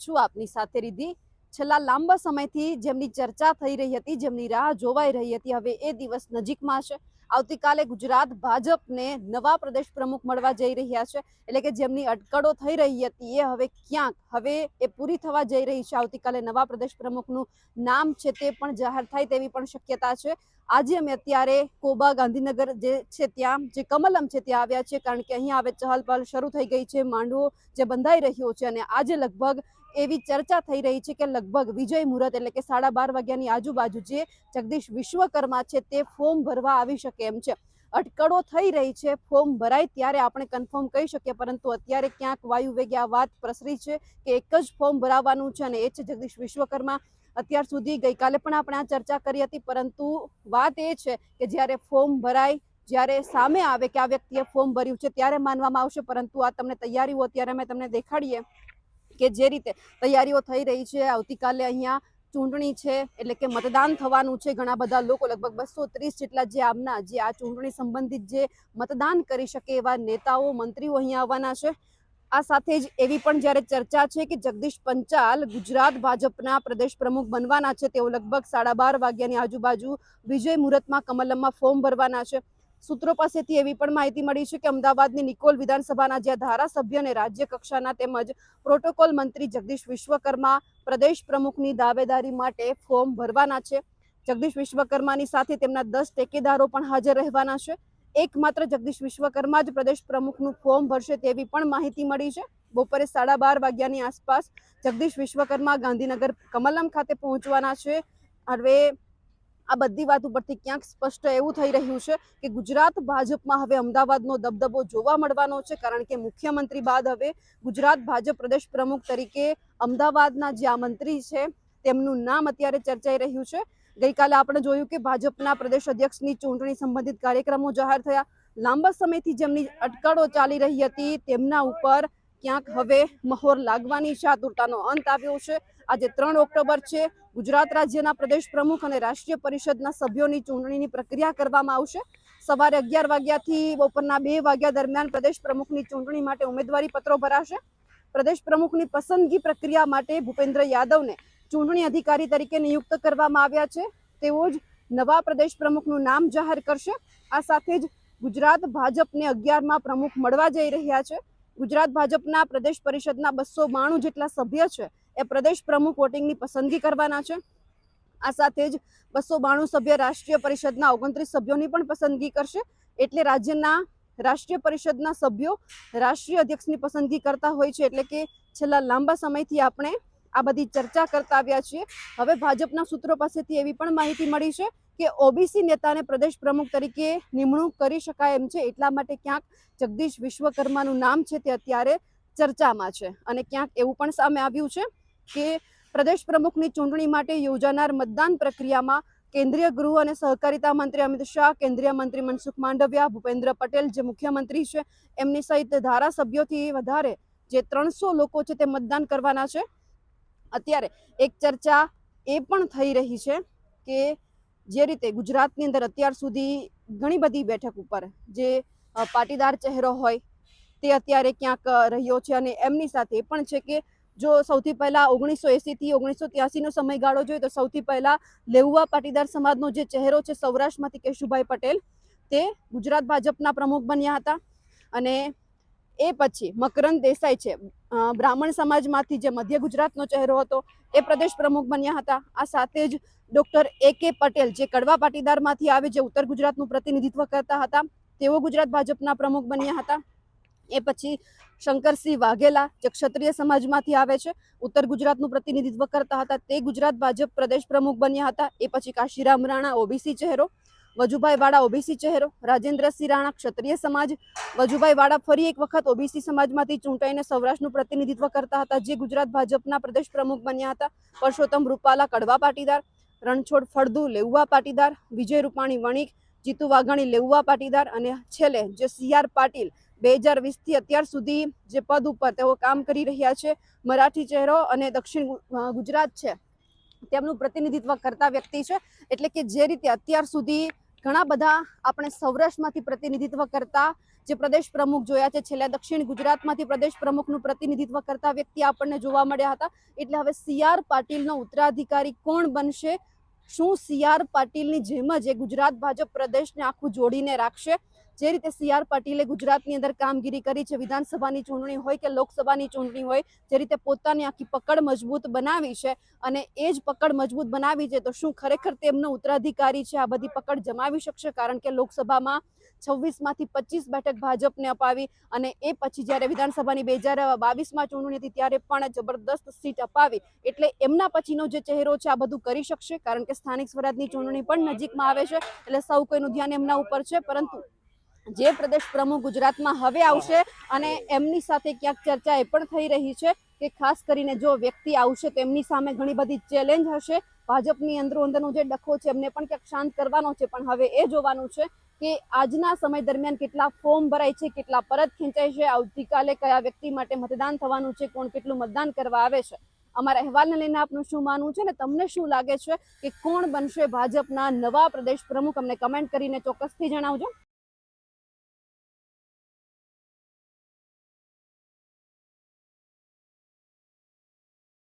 છું આપની સાથે રીધી. છેલ્લા લાંબા સમયથી જેમની ચર્ચા થઈ રહી હતી, જેમની રાહ જોવાઈ રહી હતી, હવે એ દિવસ નજીકમાં છે. આવતીકાલે ગુજરાત ભાજપને નવા પ્રદેશ પ્રમુખ મળવા જઈ રહ્યા છે. એટલે કે જેમની અટકળો થઈ રહી હતી, એ હવે ક્યાંક? હવે એ પૂરી થવા જઈ રહી છે. આવતીકાલે નવા પ્રદેશ પ્રમુખનું નામ છે તે પણ જાહેર થાય તેવી પણ શક્યતા છે. આજે અમે અત્યારે કોબા ગાંધીનગર જે છે ત્યાં, જે કમલમ છે ત્યાં આવ્યા છે કારણ કે અહીંયા હવે ચહલ પહલ શરૂ થઈ ગઈ છે. માંડવો જે બંધાઈ રહ્યો છે અને આજે લગભગ એવી ચર્ચા થઈ રહી છે કે લગભગ વિજય મુહૂર્ત એટલે કે સાડા બાર વાગ્યાની આજુબાજુ જે જગદીશ વિશ્વકર્મા છે તે ફોર્મ ભરવા આવી શકે એમ છે. અટકળો થઈ રહી છે, ફોર્મ ભરાય ત્યારે આપણે કન્ફર્મ કહી શકીએ, પરંતુ અત્યારે ક્યાંક વાયુ વેગે આ વાત પ્રસરી છે કે એક જ ફોર્મ ભરાવાનું છે અને એ છે જગદીશ વિશ્વકર્મા અત્યાર સુધી ગઈકાલે પણ આપણે આ ચર્ચા કરી હતી, પરંતુ વાત એ છે કે જ્યારે ફોર્મ ભરાય, જ્યારે સામે આવે કે આ વ્યક્તિએ ફોર્મ ભર્યું છે ત્યારે માનવામાં આવશે, પરંતુ આ તમને તૈયારીઓ અત્યારે અમે તમને દેખાડીએ. કે જે રીતે તૈયારીઓ થઈ રહી છે, આવતીકાલે અહીંયા ચૂંટણી છે, એટલે કે મતદાન થવાનું છે. ઘણા બધા લોકો, લગભગ બસો ત્રીસ જેટલા જે આમના, જે આ ચૂંટણી સંબંધિત જે મતદાન કરી શકે એવા નેતાઓ, મંત્રીઓ અહીંયા આવવાના છે. આ સાથે જ એવી પણ જ્યારે ચર્ચા છે કે જગદીશ પંચાલ ગુજરાત ભાજપના પ્રદેશ પ્રમુખ બનવાના છે, તેઓ લગભગ સાડા બાર વાગ્યાની આજુબાજુ વિજય મુહૂર્તમાં કમલમમાં ફોર્મ ભરવાના છે. સૂત્રો પાસેથી એવી પણ માહિતી મળી છે કે અમદાવાદની નિકોલ વિધાનસભાના જે ધારાસભ્ય અને રાજ્ય કક્ષાના તેમજ પ્રોટોકોલ મંત્રી જગદીશ વિશ્વકર્મા પ્રદેશ પ્રમુખની દાવેદારી માટે ફોર્મ ભરવાના છે. જગદીશ વિશ્વકર્માની સાથે તેમના દસ ટેકેદારો પણ હાજર રહેવાના છે. એકમાત્ર જગદીશ વિશ્વકર્મા જ પ્રદેશ પ્રમુખનું ફોર્મ ભરશે તેવી પણ માહિતી મળી છે. બપોરે સાડા બાર વાગ્યાની આસપાસ જગદીશ વિશ્વકર્મા ગાંધીનગર કમલમ ખાતે પહોંચવાના છે. હવે આ બધી વાત ઉપરથી ક્યાંક સ્પષ્ટ એવું થઈ રહ્યું છે કે ગુજરાત ભાજપમાં હવે અમદાવાદનો દબદબો જોવા મળવાનો છે, કારણ કે મુખ્યમંત્રી બાદ હવે ગુજરાત ભાજપ પ્રદેશ પ્રમુખ તરીકે અમદાવાદના જે આ મંત્રી છે, તેમનું નામ અત્યારે ચર્ચાઈ રહ્યું છે. ગઈકાલે આપણે જોયું કે ભાજપના પ્રદેશ અધ્યક્ષની ચૂંટણી સંબંધિત કાર્યક્રમો જાહેર થયા. લાંબા સમયથી જેમની અટકળો ચાલી રહી હતી, તેમના ઉપર ક્યાંક હવે મહોર લાગવાની છે. આતુરતાનો અંત આવ્યો છે. આજે ત્રણ ઓક્ટોબર છે. ગુજરાત રાજ્યના પ્રદેશ પ્રમુખ અને રાષ્ટ્રીય પરિષદના સભ્યોની ચૂંટણીની પ્રક્રિયા કરવામાં આવશે. સવારે અગિયાર વાગ્યાથી બપોરના બે વાગ્યા દરમિયાન પ્રદેશ પ્રમુખની ચૂંટણી માટે ઉમેદવારી પત્રો ભરાશે. પ્રદેશ પ્રમુખની પસંદગી પ્રક્રિયા માટે ભૂપેન્દ્ર યાદવને ચૂંટણી અધિકારી તરીકે નિયુક્ત કરવામાં આવ્યા છે. તેઓ જ નવા પ્રદેશ પ્રમુખનું નામ જાહેર કરશે. આ સાથે જ ગુજરાત ભાજપને અગિયારમાં પ્રમુખ મળવા જઈ રહ્યા છે. ગુજરાત ભાજપના પ્રદેશ પરિષદના બસો બાણું જેટલા સભ્ય છે. એ પ્રદેશ પ્રમુખ વોટિંગની પસંદગી કરવાના છે. આ સાથે જ બસો બાણું સભ્ય રાષ્ટ્રીય પરિષદના ઓગણત્રીસ સભ્યોની પણ પસંદગી કરશે. એટલે રાજ્યના રાષ્ટ્રીય પરિષદના સભ્યો રાષ્ટ્રીય અધ્યક્ષની પસંદગી કરતા હોય છે. એટલે કે છેલ્લા લાંબા સમયથી આપણે આ બધી ચર્ચા કરતા આવ્યા છીએ. હવે ભાજપના સૂત્રો પાસેથી એવી પણ માહિતી મળી છે કે ઓબીસી નેતાને પ્રદેશ પ્રમુખ તરીકે નિમણૂક કરી શકાય એમ છે. એટલા માટે ક્યાંક જગદીશ વિશ્વકર્માનું નામ છે તે અત્યારે ચર્ચામાં છે અને ક્યાંક એવું પણ સામે આવ્યું છે. કે પ્રદેશ પ્રમુખની ચૂંટણી માટે યોજાનાર મતદાન પ્રક્રિયામાં કેન્દ્રીય ગૃહ અને સહકારિતા મંત્રી અમિત શાહ, કેન્દ્રીય મંત્રી મનસુખ માંડવિયા, ભૂપેન્દ્ર પટેલ જે મુખ્યમંત્રી છે, એમની સહિત ધારાસભ્યોથી વધારે જે ત્રણસો લોકો છે તે મતદાન કરવાના છે. અત્યારે એક ચર્ચા એ પણ થઈ રહી છે કે જે રીતે ગુજરાતની અંદર અત્યાર સુધી ઘણી બધી બેઠક ઉપર જે પાટીદાર ચહેરો હોય તે અત્યારે ક્યાંક રહ્યો છે અને એમની સાથે એ પણ છે કે જો સૌથી પહેલા ઓગણીસો એંસીથી ઓગણીસો ત્યાસીનો સમયગાળો જોઈએ તો સૌથી પહેલા લેઉવા પાટીદાર સમાજનો જે ચહેરો છે સૌરાષ્ટ્રમાંથી કેશુભાઈ પટેલ, તે ગુજરાત ભાજપના પ્રમુખ બન્યા હતા અને એ પછી મકરંદ દેસાઈ છે બ્રાહ્મણ સમાજમાંથી જે મધ્ય ગુજરાતનો ચહેરો હતો એ પ્રદેશ પ્રમુખ બન્યા હતા. આ સાથે જ ડોક્ટર એ કે પટેલ જે કડવા પાટીદારમાંથી આવે જે ઉત્તર ગુજરાતનું પ્રતિનિધિત્વ કરતા હતા, તેઓ ગુજરાત ભાજપના પ્રમુખ બન્યા હતા. એ પછી શંકરસિંહ વાઘેલા જે ક્ષત્રિય સમાજમાંથી આવે છે, ઉત્તર ગુજરાતનું પ્રતિનિધિત્વ કરતા હતા, તે ગુજરાત ભાજપ પ્રદેશ પ્રમુખ બન્યા હતા, એ પછી કાશીરામ રાણા ઓબીસી ચહેરો, વજુભાઈ વાળા ઓબીસી ચહેરો, રાજેન્દ્રસિંહ રાણા ક્ષત્રિય સમાજ, વજુભાઈ વાળા ફરી એક વખત ઓબીસી સમાજમાંથી ચૂંટાઈને સૌરાષ્ટ્રનું પ્રતિનિધિત્વ કરતા હતા, જે ગુજરાત ભાજપના પ્રદેશ પ્રમુખ બન્યા હતા, પરસોત્તમ રૂપાલા કડવા પાટીદાર, રણછોડ ફળદુ લેઉવા પાટીદાર, વિજય રૂપાણી વણિક, જીતુ વાઘાણી લેઉવા પાટીદાર અને છેલ્લે જે સી આર પાટીલ બે હજાર વીસથી અત્યાર સુધી જે પદ ઉપર તેઓ કામ કરી રહ્યા છે, મરાઠી ચહેરો અને દક્ષિણ ગુજરાત છે, તેમનું પ્રતિનિધિત્વ કરતા વ્યક્તિ છે. એટલે કે જે રીતે અત્યાર સુધી ઘણા બધા આપણે સૌરાષ્ટ્રમાંથી પ્રતિનિધિત્વ કરતા જે પ્રદેશ પ્રમુખ જોયા છે, છેલ્લા દક્ષિણ ગુજરાતમાંથી પ્રદેશ પ્રમુખનું પ્રતિનિધિત્વ કરતા વ્યક્તિ આપણને જોવા મળ્યા હતા. એટલે હવે સી આર પાટીલનો ઉત્તરાધિકારી કોણ બનશે? શું સી આર પાટીલની જેમ જ એ ગુજરાત ભાજપ પ્રદેશને આખું જોડીને રાખશે? જે રીતે સી આર પાટીલે ગુજરાતની અંદર કામગીરી કરી છે, વિધાનસભાની ચૂંટણી હોય કે લોકસભાની ચૂંટણી હોય, જે રીતે પોતાની આખી પકડ મજબૂત બનાવી છે અને એ જ પકડ મજબૂત બનાવી છે, તો શું ખરેખર તેમનો ઉત્તરાધિકારી છે? આ બધી પકડ જમાવી શકશે? કારણ કે લોકસભામાં છવ્વીસમાંથી પચીસ બેઠક ભાજપને અપાવી અને એ પછી જ્યારે વિધાનસભાની બે હજાર બાવીસમાં ચૂંટણી હતી, ત્યારે પણ જબરદસ્ત સીટ અપાવી. એટલે એમના પછીનો જે ચહેરો છે, આ બધું કરી શકશે? કારણ કે સ્થાનિક સ્વરાજની ચૂંટણી પણ નજીકમાં આવે છે, એટલે સૌ કોઈનું ધ્યાન એમના ઉપર છે, પરંતુ જે પ્રદેશ પ્રમુખ ગુજરાતમાં હવે આવશે અને એમની સાથે ક્યાંક ચર્ચા એ પણ થઈ રહી છે કે ખાસ કરીને જો વ્યક્તિ આવશે તો એમની સામે ઘણી બધી ચેલેન્જ હશે. ભાજપની અંદરો અંદરનો જે ડખો છે, એમને પણ ક્યાંક શાંત કરવાનો છે. પણ હવે એ જોવાનું છે કે આજના સમય દરમિયાન કેટલા ફોર્મ ભરાય છે, કેટલા પરત ખેંચાય છે, આવતીકાલે કયા વ્યક્તિ માટે મતદાન થવાનું છે, કોણ કેટલું મતદાન કરવા આવે છે. અમારા અહેવાલને લઈને આપનું શું માનવું છે ને તમને શું લાગે છે કે કોણ બનશે ભાજપના નવા પ્રદેશ પ્રમુખ? અમને કમેન્ટ કરીને ચોક્કસથી જણાવજો.